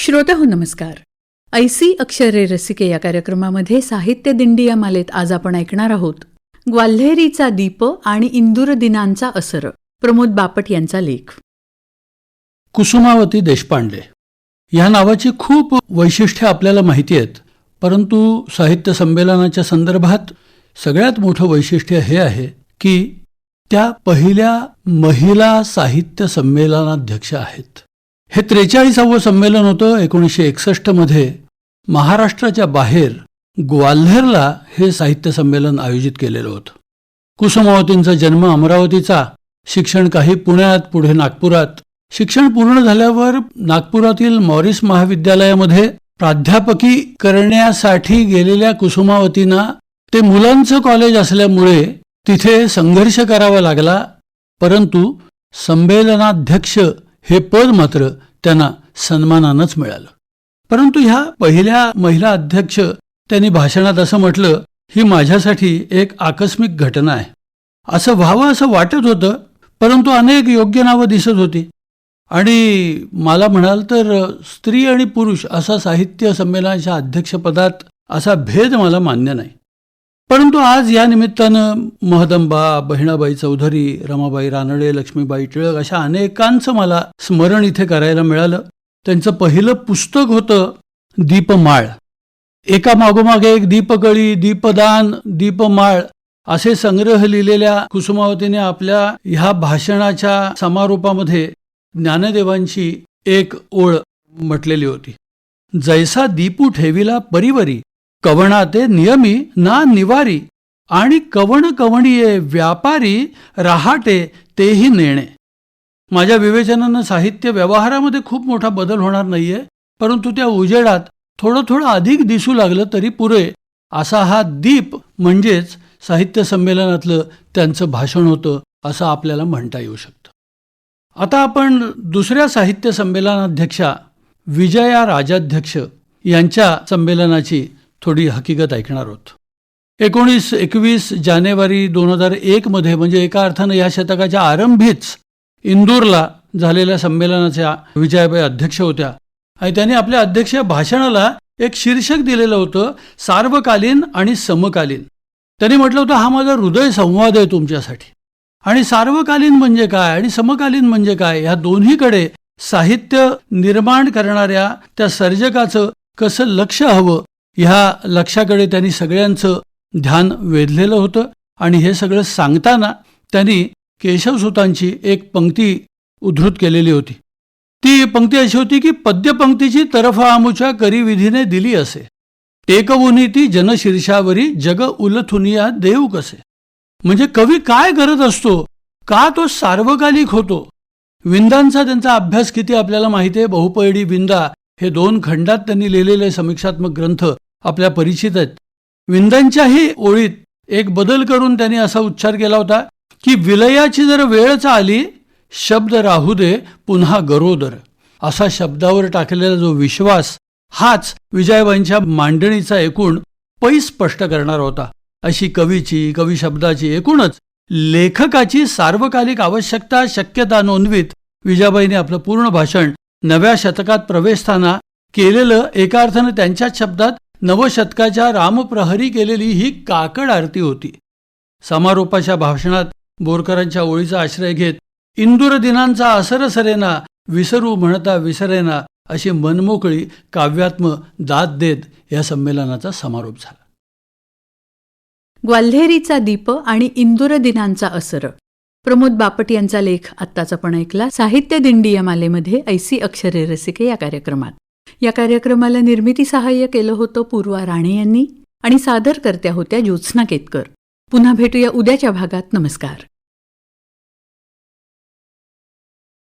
श्रोता हो नमस्कार. ऐसी अक्षरे रसिके या कार्यक्रमामध्ये साहित्य दिंडी या मालेत आज आपण ऐकणार आहोत ग्वाल्हेरीचा दीप आणि इंदूर दिनांचा असर. प्रमोद बापट यांचा लेख. कुसुमावती देशपांडे. या नावाची खूप वैशिष्ट्ये आपल्याला माहिती आहेत परंतु साहित्य संमेलनाच्या संदर्भात सगळ्यात मोठं वैशिष्ट्य हे आहे की त्या पहिल्या महिला साहित्य संमेलनाध्यक्ष आहेत. हे त्रेचाळीसावं संमेलन होतं एकोणीसशे एकसष्टमध्ये महाराष्ट्राच्या बाहेर ग्वाल्हेरला हे साहित्य संमेलन आयोजित केलेलं होतं. कुसुमावतींचा जन्म अमरावतीचा. शिक्षण काही पुण्यात पुढे नागपुरात. शिक्षण पूर्ण झाल्यावर नागपुरातील मॉरिस महाविद्यालयामध्ये प्राध्यापकी करण्यासाठी गेलेल्या कुसुमावतींना ते मुलांचं कॉलेज असल्यामुळे तिथे संघर्ष करावा लागला. परंतु संमेलनाध्यक्ष हे पद मात्र त्यांना सन्मानानंच मिळालं. परंतु ह्या पहिल्या महिला अध्यक्ष त्यांनी भाषणात असं म्हटलं ही माझ्यासाठी एक आकस्मिक घटना आहे. असं व्हावं असं वाटत होतं परंतु अनेक योग्य नावं दिसत होती. आणि मला म्हणाल तर स्त्री आणि पुरुष असा साहित्य संमेलनाच्या अध्यक्षपदात असा भेद मला मान्य नाही. परंतु आज या निमित्तानं महदंबा बहिणाबाई चौधरी रमाबाई रानडे लक्ष्मीबाई टिळक अशा अनेकांचं मला स्मरण इथे करायला मिळालं. त्यांचं पहिलं पुस्तक होतं दीपमाळ. एका मागोमागे एक दीपकळी दीपदान दीपमाळ असे संग्रह लिहिलेल्या कुसुमावतीने आपल्या ह्या भाषणाच्या समारोपामध्ये ज्ञानदेवांची एक ओळ म्हटलेली होती. जैसा दीपू ठेविला परिवरी कवणा ते नियमी ना निवारी आणि कवण कवणीये व्यापारी रहाटे तेही नेणे. माझ्या विवेचनानं साहित्य व्यवहारामध्ये खूप मोठा बदल होणार नाहीये परंतु त्या उजेडात थोडं थोडं अधिक दिसू लागलं तरी पुरे असा हा दीप म्हणजेच साहित्य संमेलनातलं त्यांचं भाषण होतं असं आपल्याला म्हणता येऊ शकतं. आता आपण दुसऱ्या साहित्य संमेलनाध्यक्षा विजया राजाध्यक्ष यांच्या संमेलनाची थोडी हकीकत ऐकणार आहोत. एकोणीस एकवीस जानेवारी दोन हजार एकमध्ये म्हणजे एका अर्थानं या शतकाच्या आरंभीच इंदूरला झालेल्या संमेलनाच्या विजयाबाई अध्यक्ष होत्या. आणि त्यांनी आपल्या अध्यक्ष भाषणाला एक शीर्षक दिलेलं होतं सार्वकालीन आणि समकालीन. त्यांनी म्हटलं होतं हा माझा हृदय संवाद आहे तुमच्यासाठी. आणि सार्वकालीन म्हणजे काय आणि समकालीन म्हणजे काय ह्या दोन्हीकडे साहित्य निर्माण करणाऱ्या त्या सर्जकाचं कसं लक्ष हवं ह्या लक्षाकडे त्यांनी सगळ्यांचं ध्यान वेधलेलं होतं आणि हे सगळं सांगताना त्यांनी केशवसुतांची एक पंक्ती उद्धृत केलेली होती. ती पंक्ती अशी होती की पद्यपंक्तीची तरफ आमुच्या करीविधीने दिली असे. टेकवुनी ती जनशीर्षावरी जग उलथुनिया देऊ कसे. म्हणजे कवी काय करत असतो? का तो सार्वकालिक होतो? विंदांचा त्यांचा अभ्यास किती आपल्याला माहिती आहे? बहुपैडी विंदा हे दोन खंडात त्यांनी लिहिलेले समीक्षात्मक ग्रंथ आपल्या परिचित आहेत. विंदांच्याही ओळीत एक बदल करून त्यांनी असा उच्चार केला होता की विलयाची जर वेळच आली शब्द राहू दे पुन्हा गरोदर असा शब्दावर टाकलेला जो विश्वास हाच विजयबाईंच्या मांडणीचा एकूण पै स्पष्ट करणार होता. अशी कवीची कवी शब्दाची एकूणच लेखकाची सार्वकालिक आवश्यकता शक्यता नोंदवीत विजाबाईंनी आपलं पूर्ण भाषण नव्या शतकात प्रवेशताना केलेलं एका अर्थानं त्यांच्याच शब्दात नवशतकाच्या रामप्रहरी केलेली ही काकड आरती होती. समारोपाच्या भाषणात बोरकरांच्या ओळीचा आश्रय घेत इंदूर दिनांचा असर सरेना विसरू म्हणता विसरेना अशी मनमोकळी काव्यात्म दाद देत या संमेलनाचा समारोप झाला. ग्वाल्हेरीचा दीप आणि इंदूर दिनांचा असर. प्रमोद बापट यांचा लेख आत्ताच आपण ऐकला. साहित्य दिंडी या मालेमध्ये ऐसी अक्षरे रसिके या कार्यक्रमात. या कार्यक्रमाला निर्मिती सहाय्य केलं होतं पूर्वा राणे यांनी आणि सादरकर्त्या होत्या ज्योत्स्ना केतकर. पुन्हा भेटूया उद्याच्या भागात. नमस्कार.